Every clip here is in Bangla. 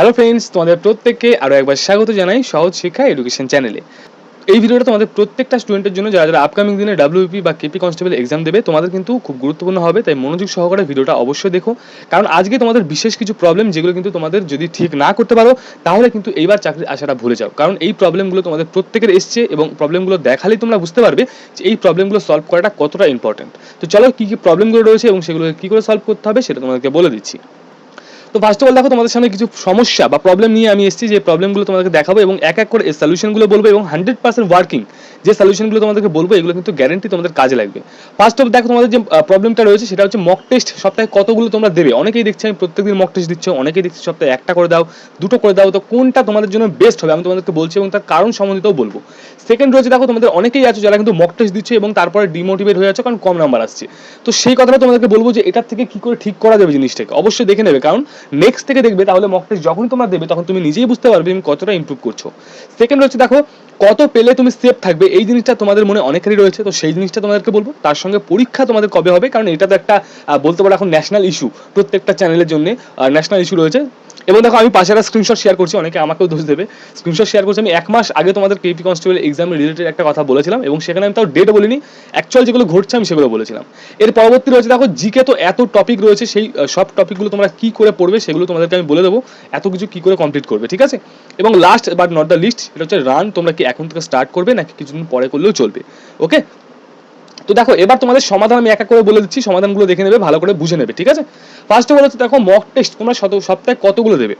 হ্যালো ফ্রেন্ডস তোমাদের প্রত্যেককে আরও একবার স্বাগত জানাই সহজ শিক্ষা এডুকেশন চ্যানেলে এই ভিডিওটা তোমাদের প্রত্যেকটা স্টুডেন্টের জন্য যারা যারা আপকামিং দিনে ডাব্লিউপি বা কেপি কনস্টেবল এক্সাম দেবে, তোমাদের কিন্তু খুব গুরুত্বপূর্ণ হবে, তাই মনোযোগ সহকারে ভিডিওটা অবশ্যই দেখো। কারণ আজকে তোমাদের বিশেষ কিছু প্রবলেম যেগুলো কিন্তু তোমাদের যদি ঠিক না করতে পারো, তাহলে কিন্তু এইবার চাকরির আশাটা ভুলে যাও। কারণ এই প্রবলেমগুলো তোমাদের প্রত্যেকের এসছে এবং প্রবলেমগুলো দেখালেই তোমরা বুঝতে পারবে যে এই প্রবলেমগুলো সলভ করাটা কতটা ইম্পর্টেন্ট তো চলো কী কী প্রবলেমগুলো রয়েছে এবং সেগুলোকে কী করে সলভ করতে হবে সেটা তোমাদেরকে বলে দিচ্ছি। তো ফার্স্ট অফ অল দেখো, তোমাদের সামনে কিছু সমস্যা বা প্রবলেম নিয়ে আমি এসেছি, যে প্রবলেমগুলো তোমাদেরকে দেখাবো এবং এক এক করে সলিউশনগুলো বলব এবং হান্ড্রেড পার্সেন্ট ওয়ার্কিং যে সলিউশনগুলো তোমাদেরকে বলব, এগুলো কিন্তু গ্যারেন্টি তোমাদের কাজে লাগবে। ফার্স্ট অফ দেখো, তোমাদের যে প্রবলেমটা রয়েছে, সেটা হচ্ছে মক টেস্ট সপ্তাহে কতগুলো তোমরা দেবে। অনেকেই দেখছি, আমি প্রত্যেকদিন মক টেস্ট দিচ্ছ, অনেকেই দেখছি সপ্তাহে একটা করে দাও, দুটো করে দাও, তো কোনটা তোমাদের জন্য বেস্ট হবে আমি তোমাদেরকে বলছি এবং তার কারণ সম্বন্ধিতও বলব। সেকেন্ড রয়েছে দেখো, তোমাদের অনেকেই আছো যারা কিন্তু মক টেস্ট দিচ্ছে এবং তারপরে ডিমোটিভেট হয়ে যাচ্ছে কারণ কম নাম্বার আসছে। তো সেই কথাটা তোমাদেরকে বলব যে এটার থেকে কি করে ঠিক করা যাবে জিনিসটাকে? অবশ্যই দেখে নেবে, কারণ নেক্সট থেকে দেখবে তাহলে মক টেস্ট যখনই তোমরা দেবে, তখন তুমি নিজেই বুঝতে পারবে তুমি কতটা ইম্প্রুভ করছ। সেকেন্ড হচ্ছে দেখো কত পেলে তুমি সেফ থাকবে, এই জিনিসটা তোমাদের মনে অনেকেরই রয়েছে, তো সেই জিনিসটা তোমাদেরকে বলব। তার সঙ্গে পরীক্ষা তোমাদের কবে হবে, কারণ এটা তো একটা বলতে পারো এখন ন্যাশনাল ইস্যু প্রত্যেকটা চ্যানেলের জন্য ন্যাশনাল ইস্যু রয়েছে। এবং দেখো, আমি পাশে একটা স্ক্রিনশট শেয়ার করছি, অনেকে আমাকেও দোষ দেবে। স্ক্রিনশট শেয়ার করছি, আমি এক মাস আগে তোমাদের কেপি কনস্টেবল এক্সাম রিলেটেড একটা কথা বলেছিলাম, এবং সেখানে আমি তাও ডেট বলিনি অ্যাকচুয়াল যেগুলো ঘটছে আমি সেগুলো বলেছিলাম। এর পরবর্তী রয়েছে, দেখো জিকে তো এত টপিক রয়েছে, সেই সব টপিকগুলো তোমরা কি করে পড়বে সেগুলো তোমাদেরকে আমি বলে দেবো, এত কিছু কি করে কমপ্লিট করবে, ঠিক আছে? এবং last but not the least এটা হচ্ছে রান তোমরা কি এখন থেকে স্টার্ট করবে নাকি কিছুদিন পরে করলেও চলবে ওকে তো দেখো, এবার তোমাদের সমাধান আমি এক এক করে বলে দিচ্ছি, সমাধানগুলো দেখে নেবে, ভালো করে বুঝে নেবে, ঠিক আছে? ফার্স্ট অফ অল হচ্ছে দেখো মক টেস্ট তোমরা শত, সপ্তাহে কতগুলো দেবে?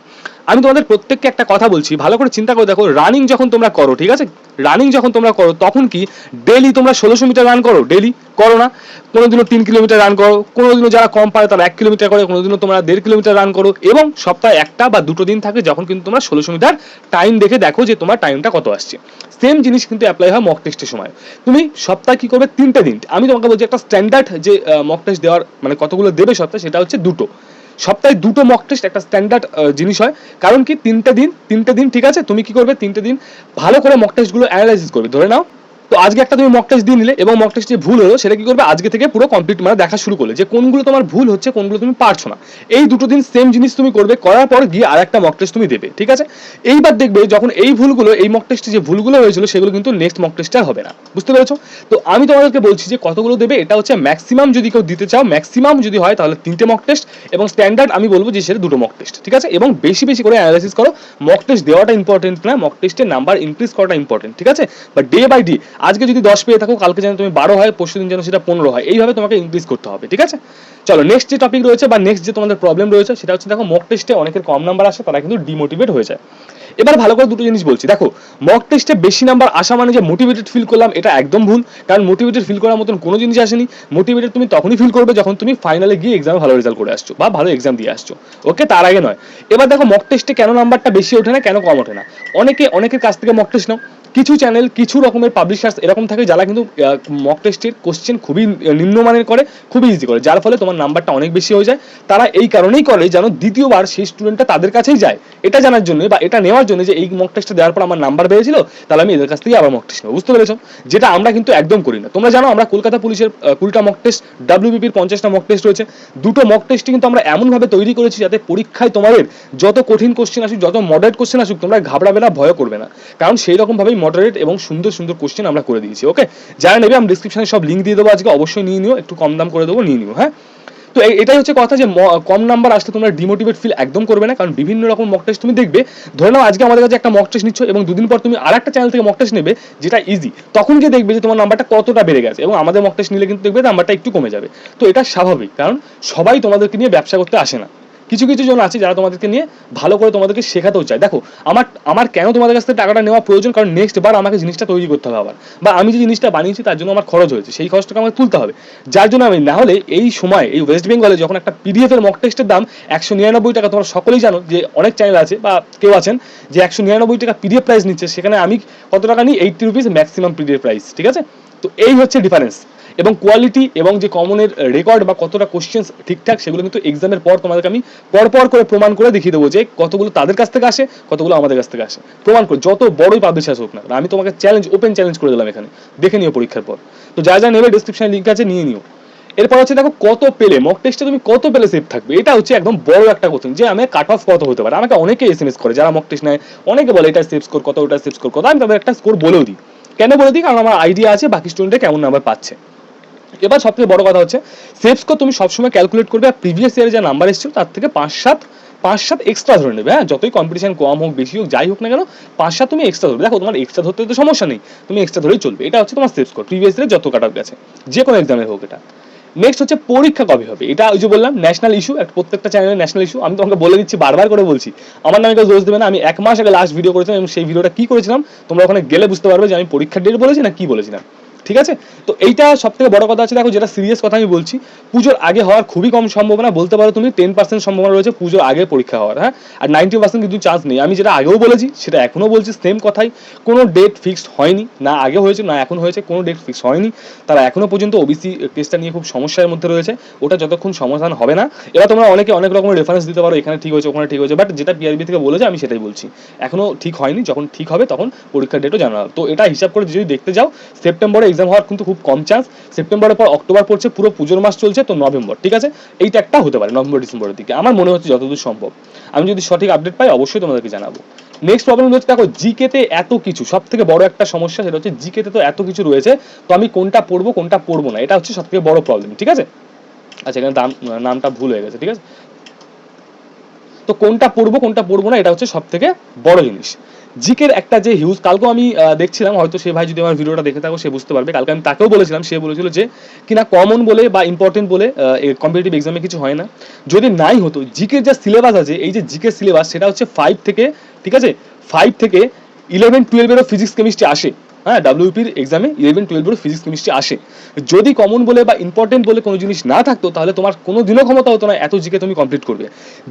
আমি তোমাদের প্রত্যেককে একটা কথা বলছি, ভালো করে চিন্তা করে দেখো রানিং যখন তোমরা করো, ঠিক আছে? রানিং যখন তোমরা করো, তখন কি? ডেলি তোমরা ষোলোশো মিটার রান করো ডেলি করো না। কোনোদিনও তিন কিলোমিটার রান করো, কোনোদিনও যারা কম পারে তারা এক কিলোমিটার করে, কোনোদিনও তোমরা দেড় কিলোমিটার রান করো এবং সপ্তাহে একটা বা দুটো দিন থাকে যখন কিন্তু তোমরা ষোলোশো মিটার টাইম দেখে দেখো যে তোমার টাইমটা কত আসছে। সেম জিনিস কিন্তু অ্যাপ্লাই হয় মক টেস্টের সময়। তুমি সপ্তাহে কি করবে? তিনটে দিন। আমি তোমাকে বলছি একটা স্ট্যান্ডার্ড যে মক টেস্ট দেওয়ার মানে কতগুলো দেবে সপ্তাহে, সেটা হচ্ছে দুটো। সপ্তাহে দুটো মক টেস্ট একটা স্ট্যান্ডার্ড জিনিস হয়। কারণ কি? তিনটে দিন তিনটে দিন ঠিক আছে? তুমি কি করবে? তিনটে দিন ভালো করে মক টেস্টগুলো অ্যানালাইসিস করবে। ধরে নাও তো আজকে একটা তুমি মক টেস্ট দিয়ে নিলে এবং মক টেস্ট ভুল হলো, সেটা কি করবে? আজকে থেকে পুরো কমপ্লিট মানে দেখা শুরু করলে যে কোনগুলো তোমার ভুল হচ্ছে, কোনগুলো তুমি পারছ না। এই দুটো দিন সেম জিনিস তুমি করবে, করার পর গিয়ে আর একটা মক টেস্ট তুমি দেবে, ঠিক আছে? এইবার দেখবে যখন এই ভুলগুলো, এই মক টেস্টে যে ভুলগুলো হয়েছিল, সেগুলো কিন্তু নেক্সট মক টেস্টে আর হবে না। বুঝতে পেরেছ? তো আমি তোমাদেরকে বলছি যে কতগুলো দেবে, এটা হচ্ছে ম্যাক্সিমাম যদি কেউ দিতে চাও ম্যাক্সিমাম যদি হয় তাহলে তিনটে মক টেস্ট এবং স্ট্যান্ডার্ড আমি বলব যে সেটা দুটো মক টেস্ট ঠিক আছে? এবং বেশি বেশি করে অ্যানালাইসিস করো। মক টেস্ট দেওয়াটা ইম্পর্টেন্ট না মক টেস্টের নাম্বার ইনক্রিজ করাটা ইম্পর্টেন্ট ঠিক আছে? বা ডে বাই ডে আজকে যদি দশ পেয়ে থাকো, কালকে যেন তুমি বারো হয় পরশু দিন যেন সেটা পনেরো হয়। এইভাবে তোমাকে ইনক্রিজ করতে হবে, ঠিক আছে? চলো নেক্সট যে টপিক রয়েছে বা নেক্সট যে তোমাদের প্রবলেম রয়েছে, সেটা হচ্ছে দেখো মক টেস্টে অনেকের কম নাম্বার আসে, তারা কিন্তু ডিমোটিভেট হয়ে যায়। এবার ভালো করে দুটো জিনিস বলছি। দেখো মক টেস্টে বেশি নাম্বার আসা মানে যে মোটিভেটেড ফিল করলাম, এটা একদম ভুল। কারণ মোটিভেটেড ফিল করার মতন কোনো জিনিস আসেনি। মোটিভেটেড তুমি তখনই ফিল করবে যখন তুমি ফাইনালে গিয়ে এক্সামে ভালো রেজাল্ট করে আসছো, বা ভালো এক্সাম দিয়ে আসছো। ওকে তার আগে নয়। এবার দেখো মক টেস্টে কেন নাম্বারটা বেশি ওঠে না, কেন কম ওঠে না? অনেকে, অনেকের কাছ থেকে মক টেস্ট নাও। কিছু চ্যানেল কিছু রকমের পাবলিশার্স এরকম থাকে যারা কিন্তু মক টেস্টের কোশ্চেন খুবই নিম্নমানের করে, খুবই ইজি করে। যার ফলে তোমার নাম্বারটা অনেক বেশি হয়ে যায়। তারা এই কারণেই করে যেন দ্বিতীয়বার সেই স্টুডেন্টটা তাদের কাছেই যায়। এটা জানার জন্য বা এটা নেওয়ার জন্য যে এই মক টেস্টটা দেওয়ার পর আমার নাম্বার বেড়েছিল, তাহলে আমি এদের কাছ থেকে আবার মক টেস্ট নেব। বুঝতে পেরেছ? যেটা আমরা কিন্তু একদম করি না। তোমরা জানো আমরা কলকাতা পুলিশের কুড়িটা মক টেস্ট ডাব্লিউবিপির পঞ্চাশটা মক টেস্ট রয়েছে। দুটো মক টেস্টই কিন্তু আমরা এমনভাবে তৈরি করেছি যাতে পরীক্ষায় তোমাদের যত কঠিন কোশ্চেন আসুক, যত মডারেট কোশ্চেন আসুক, তোমরা ঘাবড়াবে না ভয় করবে না। কারণ সেই রকম ভাবেই মডারেট এবং সুন্দর সুন্দর কোশ্চেন আমরা করে দিয়েছি ওকে যারা নেবে, আমি ডিসক্রিপশনে সব লিঙ্ক দিয়ে দেবো আজকে, অবশ্যই নিয়ে নিও, একটু কম দাম করে দেবো, নিয়ে নিও হ্যাঁ? তো এটাই হচ্ছে কথা যে কম নাম্বার আসলে তোমরা ডিমোটিভেট ফিল একদম করবে না, কারণ বিভিন্ন রকম মক টেস্ট তুমি দেখবে। ধরে নাও, আজকে আমাদের কাছে একটা মক টেস্ট নিচ্ছ এবং দুদিন পর তুমি আর একটা চ্যানেল থেকে মক টেস্ট নেবে, যেটা ইজি তখন গিয়ে দেখবে যে তোমার নাম্বারটা কতটা বেড়ে গেছে এবং আমাদের মক টেস্ট নিলে কিন্তু দেখবে নাম্বারটা একটু কমে যাবে। তো এটা স্বাভাবিক, কারণ সবাই তোমাদেরকে নিয়ে ব্যবসা করতে আসে না। কিছু কিছু জন আছে যারা তোমাদেরকে নিয়ে ভালো করে তোমাদেরকে শেখাতেও চায়। দেখো, আমার আমার কেন তোমাদের কাছ থেকে টাকাটা নেওয়া প্রয়োজন? কারণ নেক্সট বার আমাকে জিনিসটা তৈরি করতে হবে আবার। বা আমি যে জিনিসটা বানিয়েছি তার জন্য আমার খরচ হয়েছে, সেই খরচটাকে আমাকে তুলতে হবে। যার জন্য আমি, না হলে এই সময়, এই ওয়েস্ট বেঙ্গলে যখন একটা পিডিএফ এর মক টেস্টের দাম একশো নিরানব্বই টাকা, তোমরা সকলেই জানো যে অনেক চ্যানেল আছে বা কেউ আছেন যে একশো নিরানব্বই টাকা পিডিএফ প্রাইস নিচ্ছে, সেখানে আমি কত টাকা নিই? Eighty rupees maximum PDF price ঠিক আছে? তো এই হচ্ছে ডিফারেন্স এবং কোয়ালিটি এবং যে কমনের রেকর্ড বা কতটা কোশ্চেন্স ঠিকঠাক সেগুলো কিন্তু এক্সামের পর তোমাদেরকে আমি পরপর করে প্রমাণ করে দেখিয়ে দেবো যে কতগুলো তাদের কাছ থেকে আসে, কতগুলো আমাদের কাছ থেকে আসে। প্রমাণ করে, যত বড়ই পাবলিশার্স হোক না আমি তোমাকে চ্যালেঞ্জ ওপেন চ্যালেঞ্জ করে দিলাম এখানে। দেখে নিও পরীক্ষার পর। তো যা যা নেবে ডিসক্রিপশনে লিঙ্ক আছে, নিয়ে নিও। এরপর হচ্ছে দেখো কত পেলে মক টেস্টে তুমি কত পেলে সেভ থাকবে? এটা হচ্ছে একদম বড় একটা কোশ্চেন যে আমি কাট অফ কত হতে পারে। আমাকে অনেকে এস এম এস করে, যারা মক টেস্ট নেয়, অনেকে বলে, এটা সেভ স্কোর কত, ওটা সেভ স্কোর কত? আমি তাদের একটা স্কোর বলেও দিই। কেন বলে দিই? কারণ আমার আইডিয়া আছে, বাকি স্টুডেন্টরা কেমন নাম্বার পাচ্ছে। এবার সবথেকে বড় কথা হচ্ছে সেভ স্কোর তুমি সবসময় ক্যালকুলেট করবে আর প্রিভিয়াস ইয়ারে যা নাম্বার এসেছিল তার থেকে পাঁচ সাত পাঁচ সাত এক্সট্রা ধরে নেবে হ্যাঁ? যতই কম্পিটিশন কম হোক, বেশি হোক, যাই হোক না কেন, পাঁচ সাত তুমি এক্সট্রা ধরবে। দেখো, তোমার এক্সট্রা ধরতে তো সমস্যা নেই, তুমি এক্সট্রা ধরেই চলবে। এটা হচ্ছে তোমার সেভ স্কোর প্রিভিয়াস ইয়ারে যত কাট অফ গেছে, যে কোনো এক্সামের হোক এটা। নেক্সট হচ্ছে পরীক্ষা কবে হবে? এটা ওই যে বললাম ন্যাশনাল ইস্যু একটা প্রত্যেকটা চ্যানেলের ন্যাশনাল ইস্যু আমি তোমাকে বলে দিচ্ছি, বারবার করে বলছি। আমার নামে কেউ দোষ দেবে না, আমি এক মাস আগে লাস্ট ভিডিও করেছিলাম এবং সেই ভিডিওটা কি করেছিলাম, তোমরা ওখানে গেলে বুঝতে পারবে যে আমি পরীক্ষার ডেট বলেছি না কি বলেছিলাম। ঠিক আছে? তো এইটা সব থেকে বড় কথা আছে দেখো যেটা সিরিয়াস কথা আমি বলছি, পুজোর আগে হওয়ার খুবই কম সম্ভাবনা, বলতে পারো তুমি টেন পার্সেন্ট সম্ভাবনা রয়েছে পুজোর আগে পরীক্ষা হওয়ার হ্যাঁ? আর নাইনটি পার্সেন্ট কিন্তু চান্স নেই। আমি যেটা আগেও বলেছি, সেটা এখনও বলছি সেম কথাই, কোনো ডেট ফিক্সড হয়নি, না আগে হয়েছে, না এখন হয়েছে, কোনো ডেট ফিক্স হয়নি। তারা এখনও পর্যন্ত ওবিসি কেসটা নিয়ে খুব সমস্যার মধ্যে রয়েছে, ওটা যতক্ষণ সমাধান হবে না, এবার তোমরা অনেকে অনেক রকমের রেফারেন্স দিতে পারো, এখানে ঠিক হয়েছে, ওখানে ঠিক হয়েছে বাট যেটা পিআরবি থেকে বলেছে, আমি সেটাই বলছি। এখনও ঠিক হয়নি, যখন ঠিক হবে, তখন পরীক্ষার ডেটও জানা তো এটা হিসাব করে যদি দেখতে যাও সেপ্টেম্বরে এক্সাম হওয়ার কিন্তু খুব কম চান্স সেপ্টেম্বরের পর অক্টোবর পড়ছে, পুরো পুজোর মাস চলছে, তো নভেম্বর ঠিক আছে? এইটা একটা হতে পারে নভেম্বর ডিসেম্বরের দিকে। আমার মনে হচ্ছে যতদূর সম্ভব। আমি যদি সঠিক আপডেট পাই, অবশ্যই তোমাদেরকে জানাব। নেক্সট প্রবলেম হচ্ছে, দেখো জিকেতে এত কিছু সব থেকে বড় একটা সমস্যা সেটা হচ্ছে জিকেতে তো এত কিছু রয়েছে, তো আমি কোনটা পড়ব কোনটা পড়ব না, এটা হচ্ছে সব থেকে বড় প্রবলেম ঠিক আছে? আচ্ছা এখানে দাম, নামটা ভুল হয়ে গেছে, ঠিক আছে? তো কোনটা পড়ব কোনটা পড়ব না, এটা হচ্ছে সব থেকে বড় জিনিস। জিকের একটা যে হিউজ কালকেও আমি দেখছিলাম, হয়তো সে ভাই যদি আমার ভিডিওটা দেখে থাকো, সে বুঝতে পারবে। কালকে আমি তাকেও বলেছিলাম, সে বলেছিল যে, কিনা কমন বলে বা ইম্পর্টেন্ট বলে কম্পিটিটিভ এক্সামে কিছু হয় না। যদি নাই হতো, জিকের যা সিলেবাস আছে, এই যে জিকের সিলেবাস সেটা হচ্ছে ফাইভ থেকে, ঠিক আছে? ফাইভ থেকে ইলেভেন টুয়েলভেরও ফিজিক্স কেমিস্ট্রি আসে। হ্যাঁ ডাব্লিউপির এক্সামে ইলেভেন টুয়েলভেরও ফিজিক্স কেমিস্ট্রি আসে। যদি কমন বলে বা ইম্পর্টেন্ট বলে কোনো জিনিস না থাকতো, তাহলে তোমার কোনো দিনও ক্ষমতা হতো না এত জিকে তুমি কমপ্লিট করবে।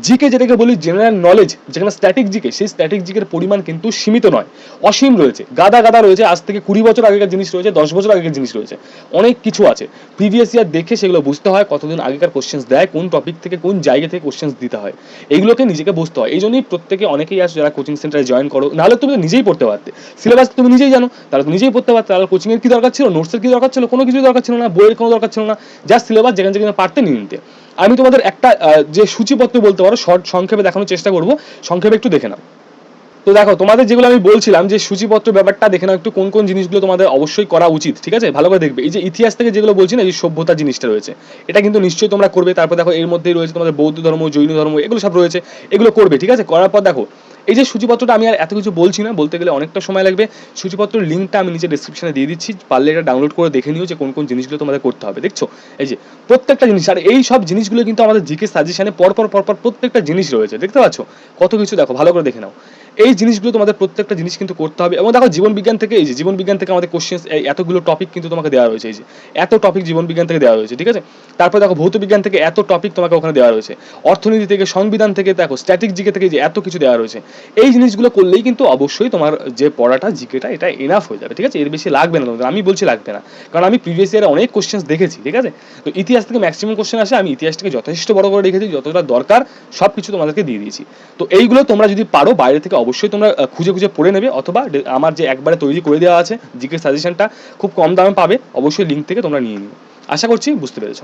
জিকে যেটাকে বলি জেনারেল নলেজ যেখানে স্ট্যাটিক জিকে সেই স্ট্যাটিক জিকের পরিমাণ কিন্তু সীমিত নয়, অসীম রয়েছে। গাদা গাদা রয়েছে, আজ থেকে কুড়ি বছর আগেকার জিনিস রয়েছে, দশ বছর আগেকার জিনিস রয়েছে, অনেক কিছু আছে। প্রিভিয়াস ইয়ার দেখে সেগুলো বুঝতে হয়, কতদিন আগেকার কোশ্চেন্স দেয়, কোন টপিক থেকে, কোন জায়গা থেকে কোশ্চেন্স দিতে হয়। এইগুলোকে নিজেকে বুঝতে হয়। এই জন্যই প্রত্যেকে অনেকেই আছে যারা কোচিং সেন্টারে জয়েন করো, নাহলে তুমি নিজেই পড়তে পারতে। সিলেবাস তুমি নিজেই জানো, তাহলে নিজেই পড়তে পারতে, তাহলে কোচিং এর কি দরকার ছিল? নোটসের কি দরকার ছিল? কোনো কিছু দরকার ছিল না? বইয়ের কোনো দরকার ছিল না? জাস্ট সিলেবাস যেখানে যেখানে পারতে নিয়ে নিতে। আমি তোমাদের একটা যে সূচিপত্র বলতে পারো, শর্ট সংক্ষেপে দেখানোর চেষ্টা করব। সংক্ষেপে একটু দেখে নাও। তো দেখো, তোমাদের যেগুলো আমি বলছিলাম, যে সূচিপত্র ব্যাপারটা দেখে নাও, একটু কোন কোন জিনিসগুলো তোমাদের অবশ্যই করা উচিত, ঠিক আছে? ভালো করে দেখবে। এই যে ইতিহাস থেকে যেগুলো বলছি না যে সভ্যতা জিনিসটা রয়েছে, এটা কিন্তু নিশ্চয়ই তোমরা করবে। তারপর দেখো, এর মধ্যেই রয়েছে তোমাদের বৌদ্ধ ধর্ম, জৈন ধর্ম, এগুলো সব রয়েছে। এগুলো করবে, ঠিক আছে? করার পর দেখো এই যে সূচিপত্রটা আমি আর এত কিছু বলছি না, বলতে গেলে অনেকটা সময় লাগবে। সূচিপত্রের লিঙ্কটা আমি নিচে ডিসক্রিপশনে দিয়ে দিচ্ছি, পারলে এটা ডাউনলোড করে দেখে নিও যে কোন কোন জিনিসগুলো তোমাদের করতে হবে, দেখছ? এই যে প্রত্যেকটা জিনিস, আর এই সব জিনিসগুলো কিন্তু আমাদের জিকে সাজেশনে পরপর পরপর প্রত্যেকটা জিনিস রয়েছে, দেখতে পাচ্ছ? কত কিছু দেখো, ভালো করে দেখে নাও। এই জিনিসগুলো তোমাদের প্রত্যেকটা জিনিস কিন্তু করতে হবে, এবং দেখো জীবন বিজ্ঞান থেকে, এই যে জীবন বিজ্ঞান থেকে আমাদের কোশ্চেন এতগুলো টপিক কিন্তু তোমাকে দেওয়া রয়েছে, এই যে এত টপিক জীবন বিজ্ঞান থেকে দেওয়া রয়েছে, ঠিক আছে? তারপর দেখো ভৌত বিজ্ঞান থেকে এত টপিক তোমাকে ওখানে দেওয়া রয়েছে, অর্থনীতি থেকে, সংবিধান থেকে, দেখো স্ট্যাটিক জিকে থেকে যে এত কিছু দেওয়া রয়েছে। এই জিনিসগুলো করলেই কিন্তু অবশ্যই তোমার যে পড়াটা, জিকেটা, এটা এনাফ হয়ে যাবে, ঠিক আছে? এর বেশি লাগবে না তোমাদের। আমি বলছি লাগবে না। কারণ আমি প্রিভিয়াস ইয়ারে অনেক কোশ্চেন দেখেছি, ঠিক আছে? তো ইতিহাস থেকে ম্যাক্সিমাম কোশ্চেন আসে, আমি ইতিহাসটাকে যথেষ্ট বড় করে রেখেছি, যতটা দরকার সব কিছু তোমাদেরকে দিয়ে দিয়েছি। তো এইগুলো তোমরা যদি পারো, বাইরে থেকে অবশ্যই তোমরা খুঁজে খুঁজে পড়ে নেবে, অথবা আমার যে একবারে তৈরি করে দেওয়া আছে জিকে সাজেশনটা খুব কম দামে পাবে, অবশ্যই লিঙ্ক থেকে তোমরা নিয়ে নিও। আশা করছি বুঝতে পেরেছ।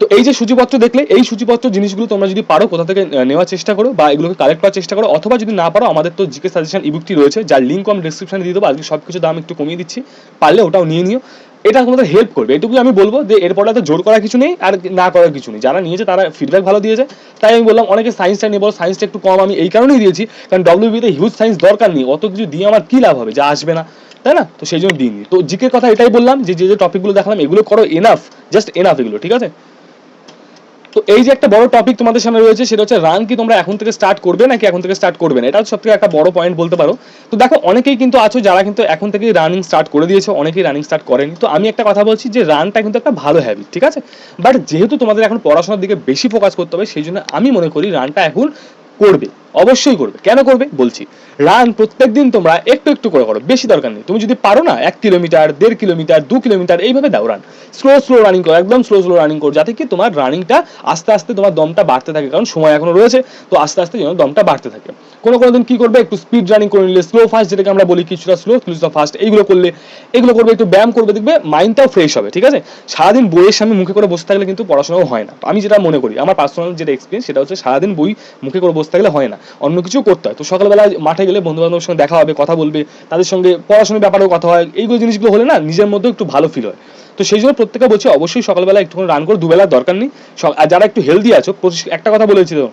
তো এই যে সূচিপত্র দেখলে, এই সূচিপত্র জিনিসগুলো তোমরা যদি পারো, কোথা থেকে নেওয়ার চেষ্টা করো বা এগুলোকে কালেক্ট করার চেষ্টা করো, অথবা যদি না পারো, আমাদের তো জিকে সাজেশন ইবুকটি রয়েছে, যার লিঙ্ক আমি ডিসক্রিপশনে দিয়ে দেবো। আজকে সব কিছু দাম একটু কমিয়ে দিচ্ছি, পারলে ওটাও নিয়ে নিও। এটা তোমাদের হেল্প করবে। এটুকুই আমি বলব যে, এরপরে তো জোর করার কিছু নেই, আর না করার কিছু নেই। যারা নিয়েছে, তারা ফিডব্যাক ভালো দিয়েছে। তাই আমি বললাম, অনেকে সায়েন্সটা নিয়ে বলো সায়েন্সটা একটু কম, আমি এই কারণেই দিয়েছি, কারণ ডব্লিউবিতে হিউজ সায়েন্স দরকার নেই। অত কিছু দিয়ে আমার কি লাভ হবে? যা আসবে না। তাই না? তো সেই জন্য দিইনি। তো জিকের কথা এটাই বললাম যে যে টপিকগুলো দেখালাম, এগুলো করো এনাফ জাস্ট এনাফ এগুলো, ঠিক আছে? তো এই যে একটা বড় টপিক তোমাদের সামনে রয়েছে, সেটা হচ্ছে রান কি তোমরা এখন থেকে স্টার্ট করবে নাকি এখন থেকে স্টার্ট করবে না? এটা সব থেকে একটা বড় পয়েন্ট বলতে পারো। তো দেখো, অনেকেই কিন্তু আছো যারা কিন্তু এখন থেকেই রানিং স্টার্ট করে দিয়েছে, অনেকেই রানিং স্টার্ট করেনি। তো আমি একটা কথা বলছি যে রানটা কিন্তু একটা ভালো হ্যাবিট ঠিক আছে? বাট যেহেতু তোমাদের এখন পড়াশোনার দিকে বেশি ফোকাস করতে হবে, সেই জন্য আমি মনে করি রানটা এখন করবে। অবশ্যই করবে। কেন করবে? বলছি রান প্রত্যেক দিন তোমরা একটু একটু করে করো, বেশি দরকার নেই। তুমি যদি পারো না, এক কিলোমিটার দেড় কিলোমিটার দু কিলোমিটার এইভাবে দাও রান স্লো স্লো রানিং করো, একদম স্লো স্লো রানিং করো, যাতে কি তোমার রানিংটা আস্তে আস্তে তোমার দমটা বাড়তে থাকে, কারণ সময় এখনও রয়েছে, তো আস্তে আস্তে যেন দমটা বাড়তে থাকে। কোনো কোনো দিন কি করবে? একটু স্পিড রানিং করে নিলে স্লো ফাস্ট যেটাকে আমরা বলি, কিছুটা স্লো কিছুটা ফাস্ট এইগুলো করলে, এগুলো করবে, একটু ব্যায়াম করবে, দেখবে মাইন্ডটাও ফ্রেশ হবে, ঠিক আছে? সারাদিন বইয়ের সামনে মুখে করে বসে থাকলে কিন্তু পড়াশোনাও হয় না। আমি যেটা মনে করি, আমার পার্সোনাল যেটা এক্সপিরিয়েন্স সেটা হচ্ছে সারাদিন বই মুখে করে বসে থাকলে হয় না। অন্য কিছু করতে হয়। তো সকালবেলা মাঠে গেলে বন্ধু বান্ধবের সঙ্গে দেখা হবে, কথা বলবে, তাদের সঙ্গে পড়াশোনার ব্যাপারেও কথা হয়। এইগুলো জিনিসগুলো হলে না নিজের মধ্যে একটু ভালো ফিল হয়। তো সেই জন্য প্রত্যেকে বলছি অবশ্যই সকালবেলা একটুখানি রান করে, দুবেলার দরকার নেই। আর যারা একটু হেলদি আছো একটা কথা বলেছি তো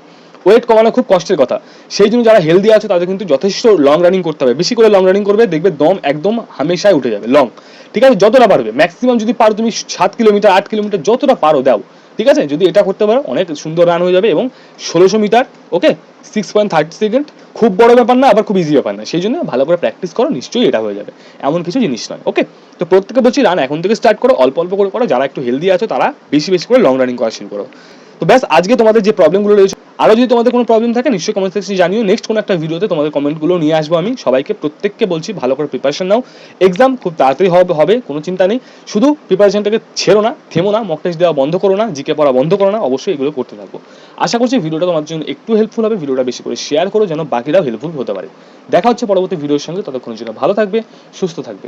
ওয়েট কমানো খুব কষ্টের কথা। সেই জন্য যারা হেলদি আছে, তাদের কিন্তু যথেষ্ট লং রানিং করতে হবে। বেশি করে লং রানিং করবে, দেখবে দম একদম হামেশাই উঠে যাবে লং ঠিক আছে, যতটা পারবে। ম্যাক্সিমাম যদি পারো তুমি সাত কিলোমিটার আট কিলোমিটার যতটা পারো দাও। ঠিক আছে? যদি এটা করতে পারো, অনেক সুন্দর রান হয়ে যাবে এবং ষোলোশো metre okay six point thirty second খুব বড় ব্যাপার না, আবার খুব ইজি ব্যাপার না। সেই জন্য ভালো করে প্র্যাকটিস করো, নিশ্চয়ই এটা হয়ে যাবে। এমন কিছু জিনিস নয় ওকে তো প্রত্যেকে বলছি রান এখন থেকে স্টার্ট করো, অল্প অল্প করে করো। যারা একটু হেলদি আছো, তারা বেশি বেশি করে লং রানিং করা শুরু করো। তো ব্যাস, আজকে তোমাদের যে প্রবলেমগুলো রয়েছে আরও যদি তোমাদের কোনো প্রবলেম থাকে, নিশ্চয়ই কমেন্ট সেকশনে জানিও। নেক্সট কোনো একটা ভিডিওতে তোমাদের কমেন্টগুলো নিয়ে আসব আমি। সবাইকে, প্রত্যেককে বলছি, ভালো করে প্রিপারেশন নাও। এক্সাম খুব তাড়াতাড়ি হবে হবে, কোনো চিন্তা নেই। শুধু প্রিপারেশনটাকে ছেড়ো না, থেমো না মক টেস্ট দেওয়া বন্ধ করো না জিকে পড়া বন্ধ করো না, অবশ্যই এগুলো করতে থাকব আশা করছি ভিডিওটা তোমার জন্য একটু হেল্পফুল হবে ভিডিওটা বেশি করে শেয়ার করো, যেন বাকিরাও হেল্পফুল হতে পারে। দেখা হচ্ছে পরবর্তী ভিডিওর সঙ্গে, ততক্ষণের জন্য ভালো থাকবে, সুস্থ থাকবে।